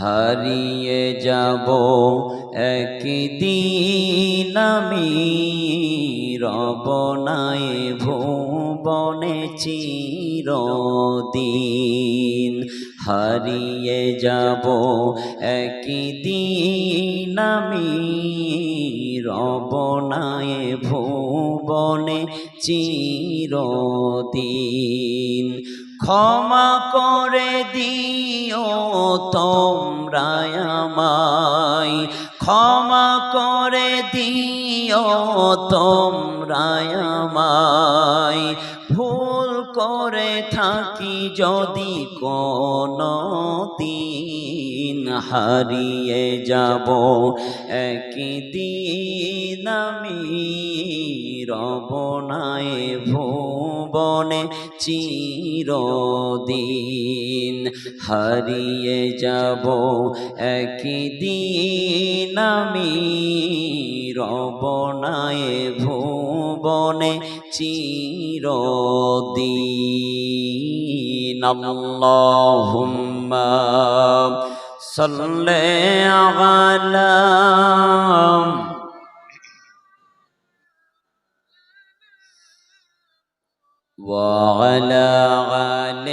হারিয়ে যাব একদিন আমি রবনায় ভুবনে চিরদিন। হারিয়ে যাব একদিন আমি রবনায় ভুবনে চিরদিন। ক্ষমা করে দিও তোমরা আমায়। ক্ষমা করে দিও তোমরা আমায়। ভুল করে থাকি যদি কোনো দিন হারিয়ে যাব। একদিন আমি রবনায় ভুবনে চিরদিন হারিয়ে যাব একদিন আমি রবনায় ভুবনে চিরদিন। আল্লাহুম্মা সাল্লি আলা وعلى آل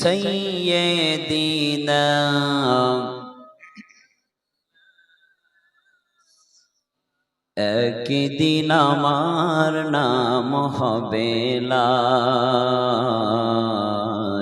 سيدنا একদিন আমার নাম হবে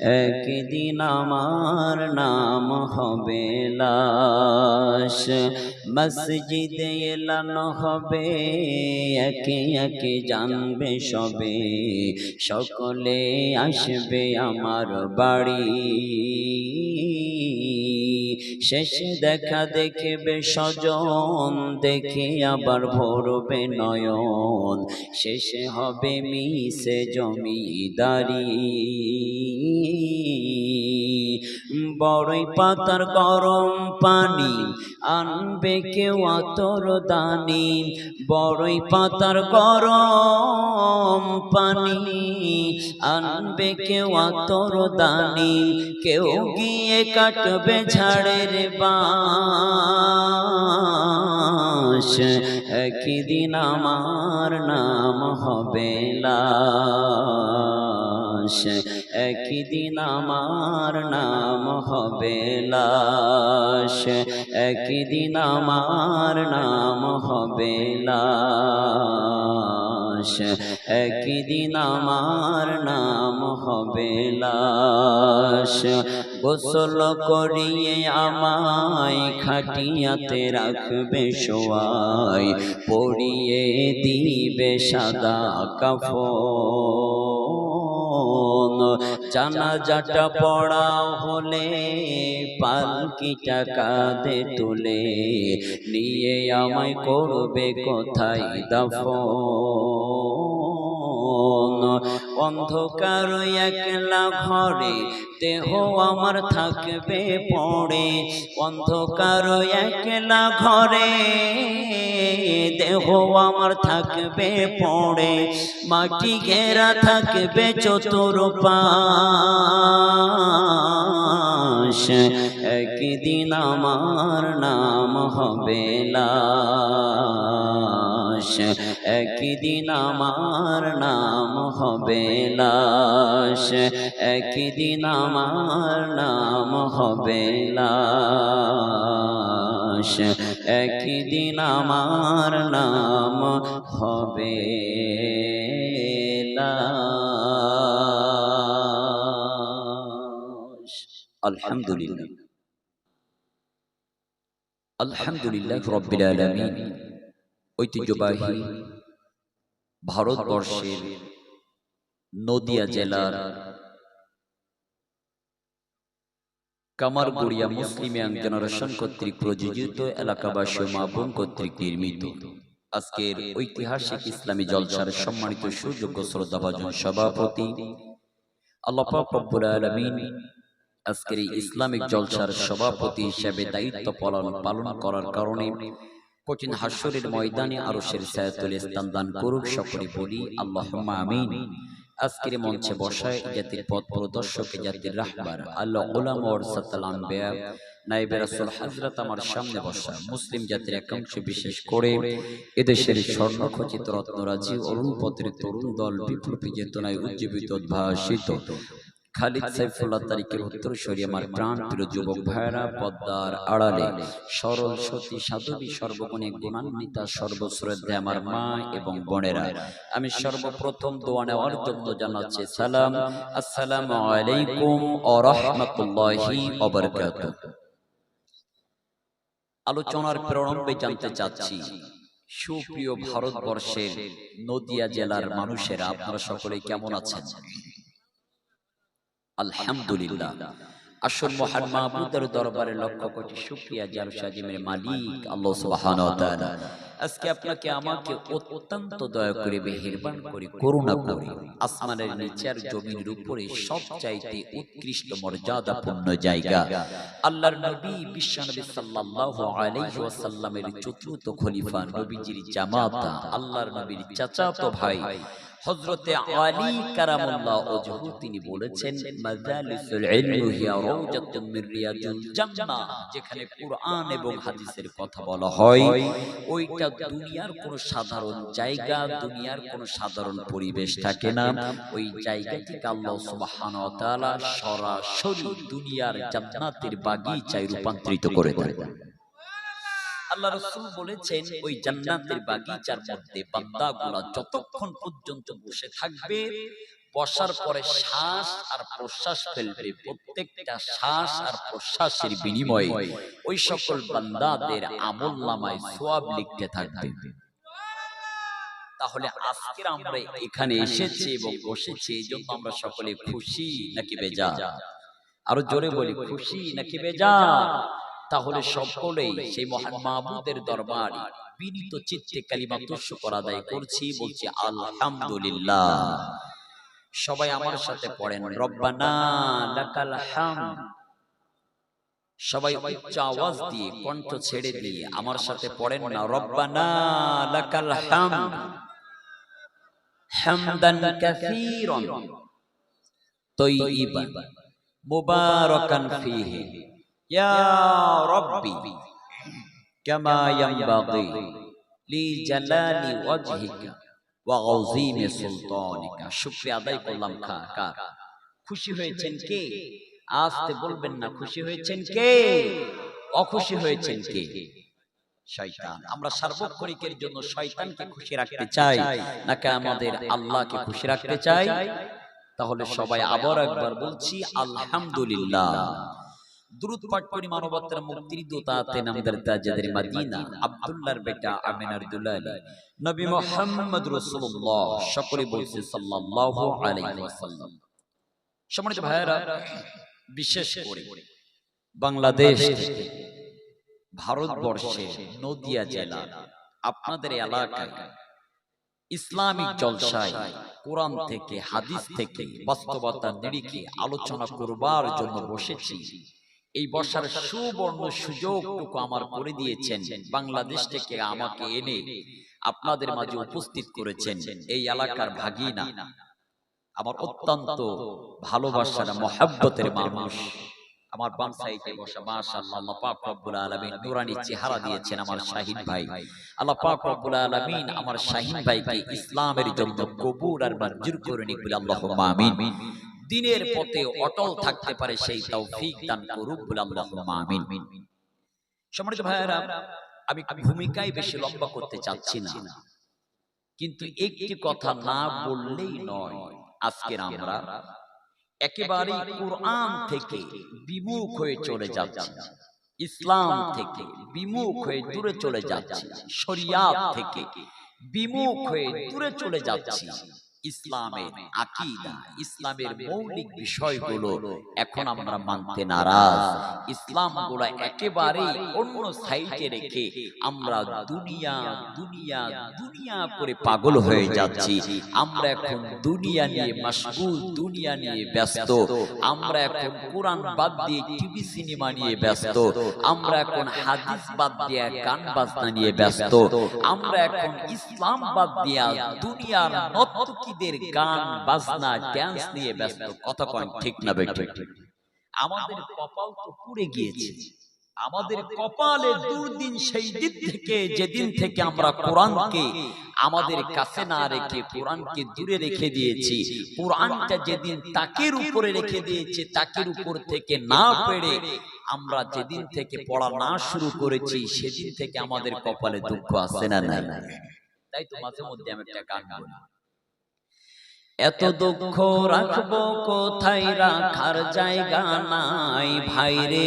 একদিন আমার নাম হবে লাশ। মসজিদে এলানো হবে, একে একে জানবে সবে। সকলে আসবে আমার বাড়ি। শেষে দেখা দেখবে সজন দেখে আবার ভরবে নয়ন। শেষে হবে মিশে জমিদারি। বড়ই পাতার গরম পানি, আনবে কেউ আতর দানি। বড়ই পাতার গরম পানি, আনবে কেউ আতর দানি। কেউ গিয়ে কাটবে ঝাড়ের বাস একদিন আমার নাম হবে লাশ একদিন আমার নাম হবে লাশ, একদিন আমার নাম হবে লাশ, একদিন আমার নাম হবে লাশ। গোসল করিয়ে আমায় খাটিয়াতে রাখবে শোয়াই পড়িয়ে দিবে সাদা কাফন। জানাজাটা পড়া হলে পালকিটা কাঁধে তুলে নিয়ে আমায় করবে কোথায় দাফন? অন্ধকার একলা ঘরে দেহ আমার থাকবে পড়ে। অন্ধকার একলা ঘরে দেহ আমার থাকবে পড়ে। মাটি ঘেরা থাকবে চতুর পাশ একদিন আমার নাম হবে লাশ একদিন আমার নাম হবে লাশ একদিন আমার নাম হবে লাশ একদিন আমার নাম হবে আলহামদুলিল্লাহ। আলহামদুলিল্লাহ রব্বিল আলামিন। ঐতিহ্যবাহী ভারতবর্ষের নদিয়া জেলার কামারগুড়িয়া মুসলিম ইয়াং জেনারেশন কর্তৃক প্রযোজিত এলাকাবাসী মা বোন কর্তৃক নির্মিত। আজকের ঐতিহাসিক ইসলামী জলসার সম্মানিত সুযোগ্য শ্রদ্ধাভাজন সভাপতি আল্লাহ পাক রব্বুল আলামিন আজকের এই ইসলামিক জলসার সভাপতি হিসেবে দায়িত্ব পালন পালন করার কারণে কঠিন হাস্যরের ময়দানে আরশের সায়াতুল ইসলাম দান করুক সকলে বলি আল্লাহ আমিন। আজকের মঞ্চে বসায় জাতির পথ প্রদর্শক জাতির রাহবার আল্লাহ উলাম ওয়ারসাতুল আম্বিয়া নাইবে রাসূল হযরত আমার সামনে বসা। মুসলিম জাতির একাংশ বিশেষ করে এদেশের স্বর্ণখচিত রত্নরাজি অরুণ পত্রের তরুণ দল বিপুল চেতনায় উজ্জীবিত উদ্ভাসিত। খালিদ সাইফুল্লাহ তারিখের উত্তর সরিয়ে আমার প্রাণ প্রিয় যুবক ভাইরা পদ্মার আড়ালে সরল সতী সাধবী সর্বগুণে গুণান্বিতা সর্বশ্রদ্ধা আমার মা এবং বোনেরা। আমি সর্বপ্রথম দোয়া নেওয়ার জন্য জানাচ্ছি সালাম। আসসালামু আলাইকুম ও রহমতুল্লাহি আলোচনার প্রারম্ভে জানতে চাচ্ছি। সুপ্রিয় ভারতবর্ষের নদিয়া জেলার মানুষেরা আপনারা সকলে কেমন আছেন? আলহামদুলিল্লাহ। আসল মহান মাহবুদের দরবারে লক্ষ কোটি শুকরিয়া জাল সাজিমের মালিক আল্লাহ তাআলা। আজকে আপনাকে আমাকে অত্যন্ত দয়া করে মেহেরবান করে করুণা করে আসমানের নিচে আর জমিনের উপরে সবচাইতে উৎকৃষ্ট মর্যাদাপূর্ণ জায়গা। আল্লাহর নবী বিশ্বনবী সাল্লাল্লাহু আলাইহি ওয়াসাল্লামের চতুর্থ খলিফা নবীজির জামাতা, আল্লাহর নবীর চাচাতো ভাই হযরতে আলী কারামুল্লাহ ওজহু তিনি বলেছেন মাজালিসুল ইলমি হিয়া রিয়াজিল জান্নাহ যেখানে কুরআন এবং হাদিসের কথা বলা হয়। ওইটা দুনিয়ার কোনো সাধারণ জায়গা দুনিয়ার কোনো সাধারণ পরিবেশ থাকে না। ওই জায়গা থেকে আল্লাহ সুবহানাহু ওয়া তাআলা সরাসরি দুনিয়ার জান্নাতের বাগিচায় রূপান্তরিত করে দেন। আল্লাহ রসুল বলেছেন, ওই জান্নাতের বাগিচার মধ্যে বান্দাগুলা যতক্ষণ পর্যন্ত বসে থাকবে, বসার পরে শ্বাস আর প্রশ্বাস ফেলবে, প্রত্যেকটা শ্বাস আর প্রশ্বাসের বিনিময়ে ওই সকল বান্দাদের আমল নামায় সোয়াব লিখতে থাকবে। তাহলে আজকের আমরা এখানে এসেছি এবং বসেছি, এই জন্য আমরা সকলে খুশি নাকি বেজা আরও জোরে বলি, খুশি নাকি বেজা তাহলে সকলেই সেই মহান মাহবুদের দরবার বিনীত চিত্তে কালিমা শুকর আদায় করছি বলছি আলহামদুলিল্লাহ। সবাই আমার সাথে পড়েন রব্বানা লাকাল সবাই উচ্চ আওয়াজ দিয়ে কণ্ঠ ছেড়ে দিয়ে আমার সাথে পড়েন না রব্বানা লাকাল হামদ। হামদান কাসীরান। তাইয়িবান মুবারাকান ফীহি। খুশি হয়েছেন কে আসতে বলবেন না খুশি হয়েছেন কে অখুশি হয়েছেন কে শয়তান আমরা সার্বক্ষণিকের জন্য শয়তানকে খুশি রাখতে চাই নাকি আমাদের আল্লাহকে খুশি রাখতে চাই তাহলে সবাই আবার একবার বলছি আলহামদুলিল্লাহ দ্রুত পাঠ করি মানবতার মুক্তির দূতাতে নামদার তাজাদের মদিনা আব্দুল্লাহর বেটা আমিনার দুলালি। নবী মুহাম্মদ রাসূলুল্লাহ সকলে বলছে সাল্লাল্লাহু আলাইহি ওয়াসাল্লাম। সম্মানিত ভাইয়েরা বিশেষ করে বাংলাদেশ ভারতবর্ষে নদিয়া জেলা আপনাদের এলাকায় ইসলামিক জলসায় কোরআন থেকে হাদিস থেকে বাস্তবতার নিরিখে আলোচনা করবার জন্য বসেছি। এই বসার সুবর্ণ সুযোগটুকু আমার করে দিয়েছেন। বাংলাদেশ থেকে আমাকে এনে আপনাদের মাঝে উপস্থিত করেছেন। এই এলাকার ভাগিনা। আমার অত্যন্ত ভালোবাসার মহাব্বতের মানুষ। আমার বাম সাইডে বসা মাশাআল্লাহ আল্লাহ পাক রব্বুল আলামিন নূরানি চেহারা দিয়েছেন আমার শাহিন ভাই। আল্লাহ পাক রব্বুল আলামিন আমার শাহিন ভাইকে ইসলামের জন্য কবুল আর মঞ্জুর করে নিক বলে আল্লাহুম্মা আমিন। দিনের পথে অটল থাকতে পারে সেই তৌফিক দান করুক বলে আল্লাহুম্মা আমিন। সম্মানিত ভাইয়েরা আমি ভূমিকায় বেশি লম্বা করতে চাচ্ছি না। কিন্তু একটি কথা না বললেই নয় আজকের আমরা একেবারে কোরআন থেকে বিমুখ হয়ে চলে যাচ্ছি। ইসলাম থেকে বিমুখ হয়ে দূরে চলে যাচ্ছি। শরিয়াত থেকে বিমুখ হয়ে দূরে চলে যাচ্ছি। ইসলামের আকীদা ইসলামের মৌলিক বিষয়গুলো এখন আমরা মানতে নারাজ। ইসলামগুলা একেবারে অন্য সাইডে রেখে আমরা দুনিয়া দুনিয়া দুনিয়া করে পাগল হয়ে যাচ্ছি। আমরা এখন দুনিয়া নিয়ে মাশগুল দুনিয়া নিয়ে ব্যস্ত। আমরা এখন কোরআন বাদ দিয়ে টিভি সিনেমা নিয়ে ব্যস্ত। আমরা এখন হাদিস বাদ দিয়ে গান বাজনা নিয়ে ব্যস্ত। আমরা এখন ইসলাম বাদ দিয়া দুনিয়ার নর্তকীদের গান বাজনা ড্যান্স নিয়ে ব্যস্ত কথা কন ঠিক না বেঠিক? আমাদের কপাল তো পুড়ে গিয়েছে। আমাদের কপালে দুর্দিন সেই দিন থেকে যেদিন থেকে আমরা কোরআনকে আমাদের কাছে না রেখে কোরআনকে দূরে রেখে দিয়েছি। কোরআনটা যেদিন তাকের উপরে রেখে দিয়েছে তাকের উপর থেকে না পেরে আমরা যেদিন থেকে পড়া না শুরু করেছি সেদিন থেকে আমাদের কপালে দুঃখ আসে না নাই। তাই তো মাঝে মধ্যে আমি একটা গান বলি এত দুঃখ রাখব কোথায়? রাখার জায়গা নাই ভাইরে।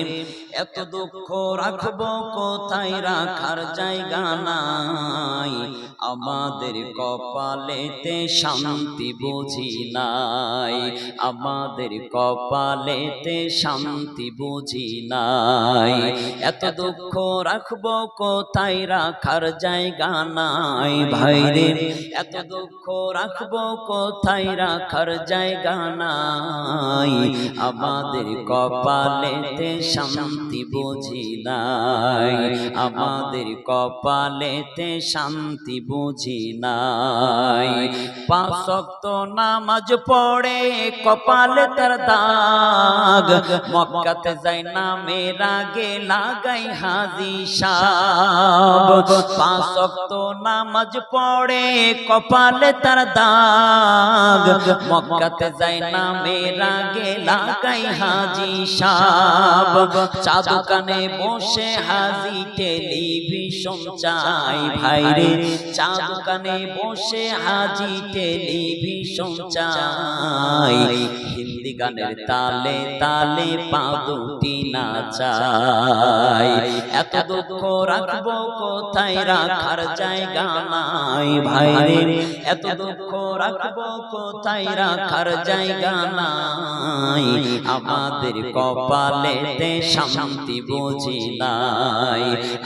এত দুঃখ রাখব কোথায় রাখার জায়গা নাই? আমাদের কপালেতে শান্তি বুঝি নাই। আমাদের কপালেতে শান্তি বুঝি নাই। এত দুঃখ রাখব কোথায় রাখার জায়গা নাই ভাইরে? এত দুঃখ রাখব কোথায় রাখার জায়গা নাই। আমাদের কপালেতে শান্তি বুঝি নাই আমাদের কপালেতে শান্তি বুঝি নাই পাঁচক্ত নামাজ পড়ে কপালে তার দাগ। মক্কাতে যাই না মেরা গে লাগাই হাজি সাব। পাঁচক্ত নামাজ পড়ে কপালে তার দাগ। মক্কাতে যাই না মেরা গে লাগাই হাজি সাব। চা দোকানে বসে হাজি টেলিভিশন চাই ভাইরে চা দোকানে বসে হাজি টেলিভিশন চাই। হিন্দি গানের তালে তালে পা দুটি নাচাই এত দুঃখ রাখব কোথায় রাখার জায়গা নাই? ভাইরে এত দুঃখ রাখব কোথায় রাখার জায়গা নাই? আমাদের কপালেতে শান্তি বুঝি নাই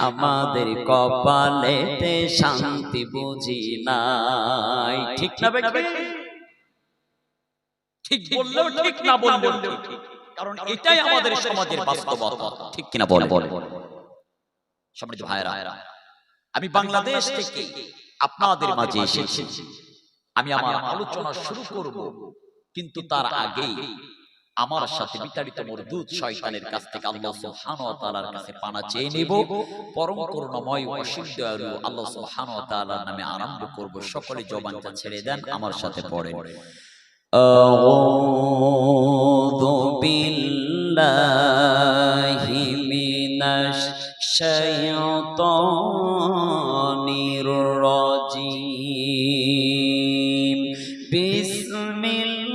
আমাদের কপালেতে শান্তি বুঝি নাই ঠিক না ঠিক বললেও ঠিক না বললেও ঠিক। কারণ এটাই আমাদের সমাজের বাস্তবতা। ঠিক কিনা বলে বলে সমৃদ্ধ ভাইরা আমি বাংলাদেশ থেকে আপনাদের মাঝে এসেছি। আমি আমার আলোচনা শুরু করব। কিন্তু তার আগেই আমার সাথে বিতাড়িত দুধ শয়তানের কাছ থেকে আল্লাহ সুবহান ওয়া তাআলার কাছে পানা চেয়ে নেব। পরম করুণাময় অসীম দয়ালু আল্লাহ সুবহান ওয়া তাআলার নামে আরম্ভ করব। সকলে জবানটা ছেড়ে দেন আমার সাথে পড়েন। আউযু বিল্লাহি মিনাশ শাইতানির রাজিম। বিসমিল্লাহ।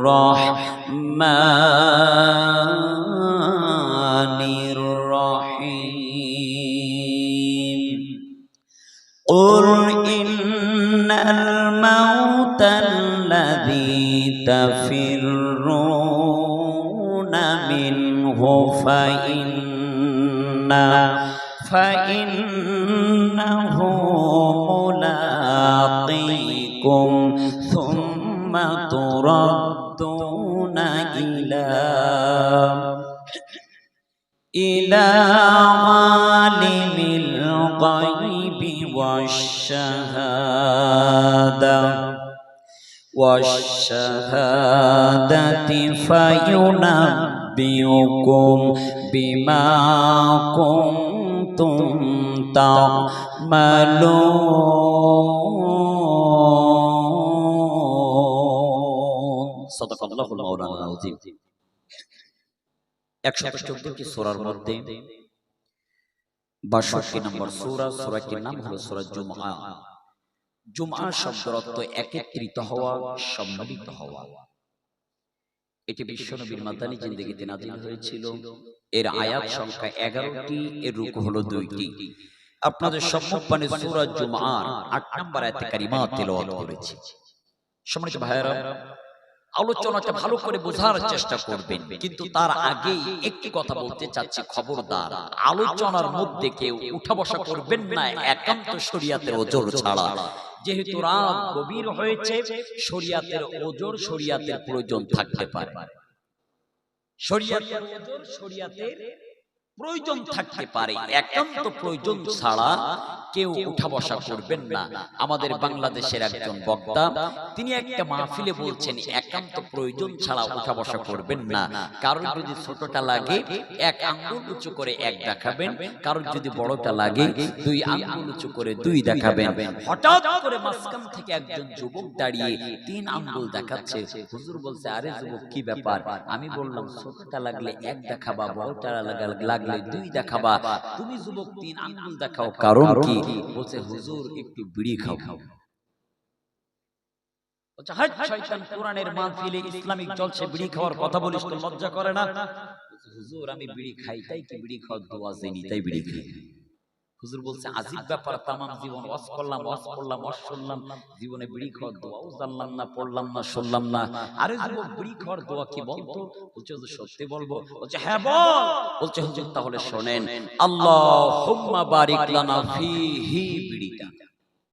الرحمن الرحيم قل إن الموت الذي تفرون منه فإن فإنه ملاقيكم ثم تردون إلى إلى عالم الغيب والشهادة والشهادة فينبئكم بما كنتم تعملون এটি বিশ্বনবীর মাদানী জিন্দগিতে নাজিল হয়েছিল। এর আয়াত সংখ্যা এগারোটি, এর রূপ হলো দুইটি। আপনাদের সম্মুখপানে সুরাজ জুমার আট নম্বর আয়াতে কারিমা তেলাওয়াত করেছি। সম্মানিত ভাইয়েরা আলোচনাটা ভালো করে বোঝার চেষ্টা করবেন। কিন্তু তার আগেই একটি কথা বলতে চাচ্ছি খবরদার। আলোচনার মধ্যে কেউ উঠা বসা করবেন না একান্ত শরিয়াতের ওজোর ছাড়া। যেহেতু রাত গভীর হয়েছে শরিয়াতের ওজোর শরিয়াতের প্রয়োজন থাকতে পারে। শরিয়াতের ওজোর শরিয়াতের প্রয়োজন থাকতে পারে। একান্ত প্রয়োজন ছাড়া কেউ উঠা বসা করবেন না। আমাদের বাংলাদেশের একজন বক্তা তিনি একটা মাহফিলে বলছেন একান্ত প্রয়োজন ছাড়া উঠা বসা করবেন না। কারোর যদি ছোটটা লাগে এক আঙ্গুল উঁচু করে এক দেখাবেন। কারোর যদি বড়টা লাগে দুই আঙ্গুল উঁচু করে দুই দেখাবেন। হঠাৎ করে মাঝখান থেকে একজন যুবক দাঁড়িয়ে তিন আঙ্গুল দেখাচ্ছে। হুজুর বলছে আরে যুবক কি ব্যাপার? আমি বললাম ছোটটা লাগলে এক দেখাবা বড়টা লাগলে দুই দেখাবা তুমি যুবক তিন আঙ্গুল দেখাও কারণ কি বলছে হুজুর একটু বিড়ি খাও শয়তান কোরআনের মাহফিলে ইসলামিক জলসে বিড়ি খাওয়ার কথা বলিস তো লজ্জা করে না? হুজুর আমি বিড়ি খাই তাই কি বিড়ি খাওয়ার দোয়া জেনি তাই বিড়ি খাই। হুজুর বলছে আজিব ব্যাপার তামাম জীবন ওয়াজ করলাম ওয়াজ করলাম ওয়াজ শুনলাম জীবনে বিড়ি খাওয়ার দোয়াও জানলাম না পড়লাম না শুনলাম না। আরে যুবক বিড়ি খাওয়ার দোয়া কি বলতো? বলছে হুজুর সত্যি বলব। বলছে হ্যাঁ বল। বলছে হুজুর তাহলে শোনেন। আল্লাহ হুম্মা বারিক লানা ফিহি বিড়িটা।